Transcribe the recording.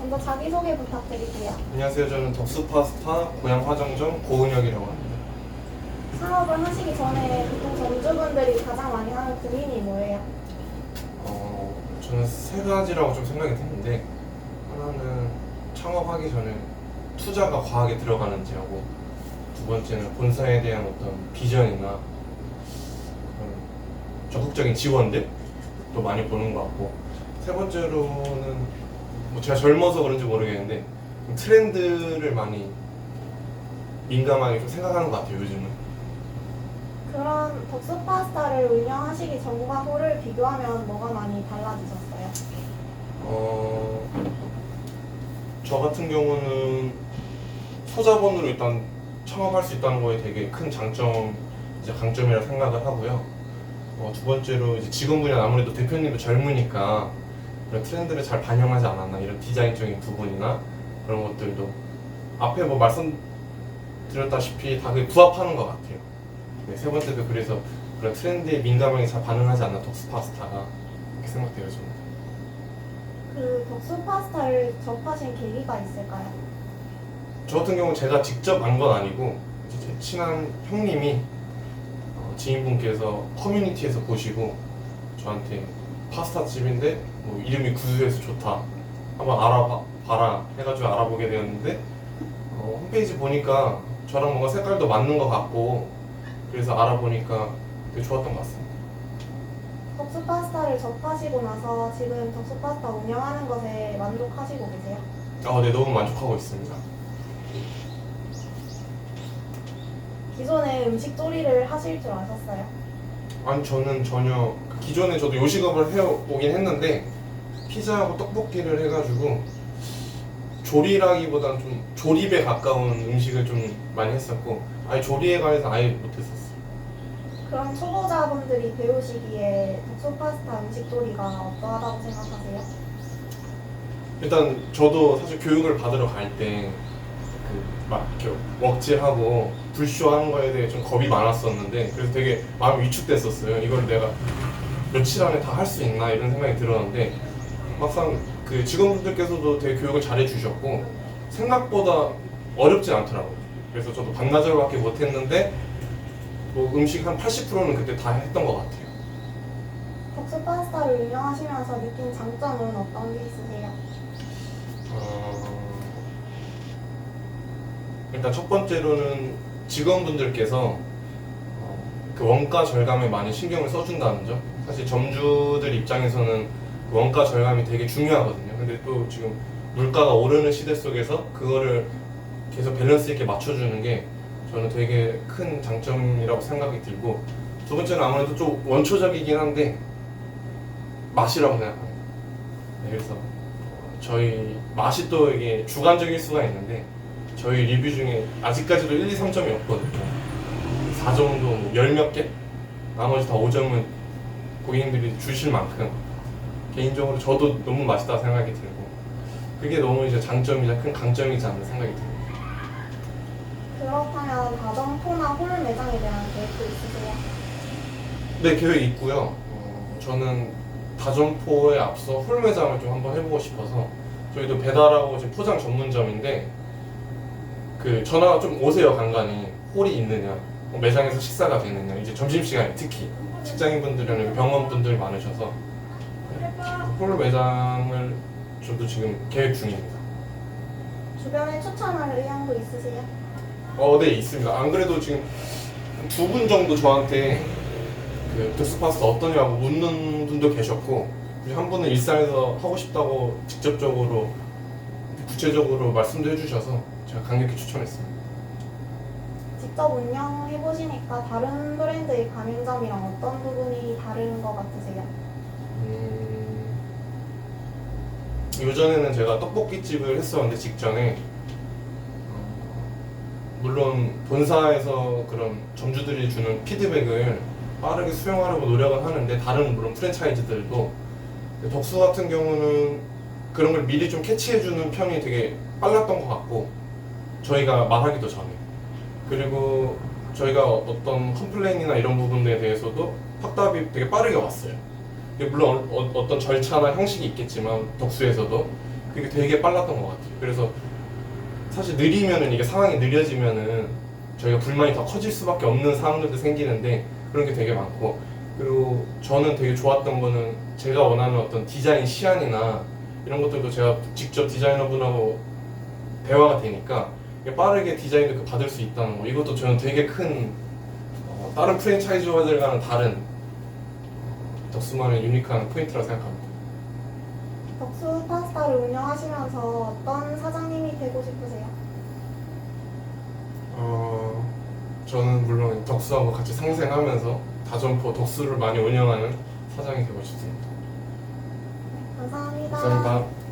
먼저 자기소개 부탁드릴게요. 안녕하세요. 저는 덕수파스타 고향 화정점 고은혁이라고 합니다. 사업을 하시기 전에 보통 점주분들이 가장 많이 하는 고민이 뭐예요? 어, 저는 세 가지라고 좀 생각이 드는데 하나는 창업하기 전에 투자가 과하게 들어가는지 하고 두 번째는 본사에 대한 어떤 비전이나 그런 적극적인 지원들 또 많이 보는 것 같고 세 번째로는 뭐 제가 젊어서 그런지 모르겠는데 좀 트렌드를 많이 민감하게 좀 생각하는 것 같아요 요즘은 그런 덕수 파스타를 운영하시기 전과 후를 비교하면 뭐가 많이 달라지셨어요? 어, 저 같은 경우는 소자본으로 일단 창업할 수 있다는 거에 되게 큰 장점, 이제 강점이라 생각을 하고요. 어, 두 번째로 이제 직원분이 아무래도 대표님도 젊으니까 그런 트렌드를 잘 반영하지 않았나 이런 디자인적인 부분이나 그런 것들도 앞에 뭐 말씀드렸다시피 다 그게 부합하는 것 같아요. 네, 세 번째도 그래서 그런 트렌드에 민감하게 잘 반응하지 않나 덕스파스타가 이렇게 생각돼요 저는. 그 덕수 파스타를 접하신 계기가 있을까요? 저 같은 경우는 제가 직접 안 건 아니고 이제 제 친한 형님이 어, 지인분께서 커뮤니티에서 보시고 저한테 파스타 집인데 뭐 이름이 구수해서 좋다 한번 알아봐라 해가지고 알아보게 되었는데 어, 홈페이지 보니까 저랑 뭔가 색깔도 맞는 것 같고 그래서 알아보니까 되게 좋았던 것 같습니다. 덕수 파스타를 접하시고 나서 지금 덕수 파스타 운영하는 것에 만족하시고 계세요? 아, 네 너무 만족하고 있습니다. 기존에 음식 조리를 하실 줄 아셨어요? 아니 저는 전혀 그 기존에 저도 요식업을 해오긴 했는데 피자하고 떡볶이를 해가지고 조리라기보다는 좀 조립에 가까운 음식을 좀 많이 했었고 아예 조리에 관해서 아예 못했었어요. 그럼 초보자분들이 배우시기에 덕수 파스타 음식 조리가 어떠하다고 생각하세요? 일단 저도 사실 교육을 받으러 갈때그막 이렇게 먹질하고 불쇼하는 거에 대해 좀 겁이 많았었는데 그래서 되게 마음이 위축됐었어요. 이걸 내가 며칠 안에 다 할 수 있나 이런 생각이 들었는데 막상 그 직원분들께서도 되게 교육을 잘 해 주셨고 생각보다 어렵진 않더라고요. 그래서 저도 반나절밖에 못 했는데 뭐 음식 한 80%는 그때 다 했던 것 같아요. 덕수 파스타를 운영하시면서 느낀 장점은 어떤 게 있으세요? 어, 일단 첫 번째로는 직원분들께서 어, 그 원가 절감에 많이 신경을 써준다는 점. 사실 점주들 입장에서는 그 원가 절감이 되게 중요하거든요. 근데 또 지금 물가가 오르는 시대 속에서 그거를 계속 밸런스 있게 맞춰주는 게 저는 되게 큰 장점이라고 생각이 들고 두 번째는 아무래도 좀 원초적이긴 한데 맛이라고 생각합니다. 네, 그래서 저희 맛이 또 이게 주관적일 수가 있는데 저희 리뷰 중에 아직까지도 1, 2, 3점이 없거든요 4점도 10몇 개? 나머지 다 5점은 고객님들이 주실 만큼 개인적으로 저도 너무 맛있다 생각이 들고 그게 너무 이제 장점이자 큰 강점이지 않나 생각이 듭니다 그렇다면 다점포나 홀 매장에 대한 계획도 있으세요? 네 계획 있고요 어, 저는 다점포에 앞서 홀 매장을 좀 한번 해보고 싶어서 저희도 배달하고 지금 포장 전문점인데 그 전화가 좀 오세요 간간히. 홀이 있느냐 뭐 매장에서 식사가 되느냐. 이제 점심시간에 특히 직장인분들이나 병원분들 많으셔서 홀 매장을 저도 지금 계획 중입니다. 주변에 추천할 의향도 있으세요? 어, 네 있습니다. 안 그래도 지금 두 분 정도 저한테 그 득스파스타 어떠냐고 묻는 분도 계셨고 한 분은 일상에서 하고 싶다고 직접적으로 구체적으로 말씀도 해주셔서 제가 강력히 추천했습니다. 직접 운영해 보시니까 다른 브랜드의 가맹점이랑 어떤 부분이 다른 것 같으세요? 음, 요전에는 제가 떡볶이집을 했었는데 직전에 어, 물론 본사에서 그런 점주들이 주는 피드백을 빠르게 수용하려고 노력은 하는데 다른 물론 프랜차이즈들도 덕수 같은 경우는 그런 걸 미리 좀 캐치해주는 편이 되게 빨랐던 것 같고 저희가 말하기도 전에 그리고 저희가 어떤 컴플레인이나 이런 부분에 대해서도 확답이 되게 빠르게 왔어요. 물론 어, 떤 절차나 형식이 있겠지만 덕수에서도 그게 되게 빨랐던 것 같아요. 그래서 사실 느리면은 이게 상황이 느려지면은 저희가 불만이 더 커질 수밖에 없는 상황들도 생기는데 그런 게 되게 많고 그리고 저는 되게 좋았던 거는 제가 원하는 어떤 디자인 시안이나 이런 것들도 제가 직접 디자이너분하고 대화가 되니까 빠르게 디자인도 그 받을 수 있다는 거 이것도 저는 되게 큰 어, 다른 프랜차이즈들과는 다른 어, 덕수만의 유니크한 포인트라고 생각합니다. 덕수 파스타를 운영하시면서 어떤 사장님이 되고 싶으세요? 어, 저는 물론 덕수하고 같이 상생하면서 다점포 덕수를 많이 운영하는 사장이 되고 싶습니다. 三十八。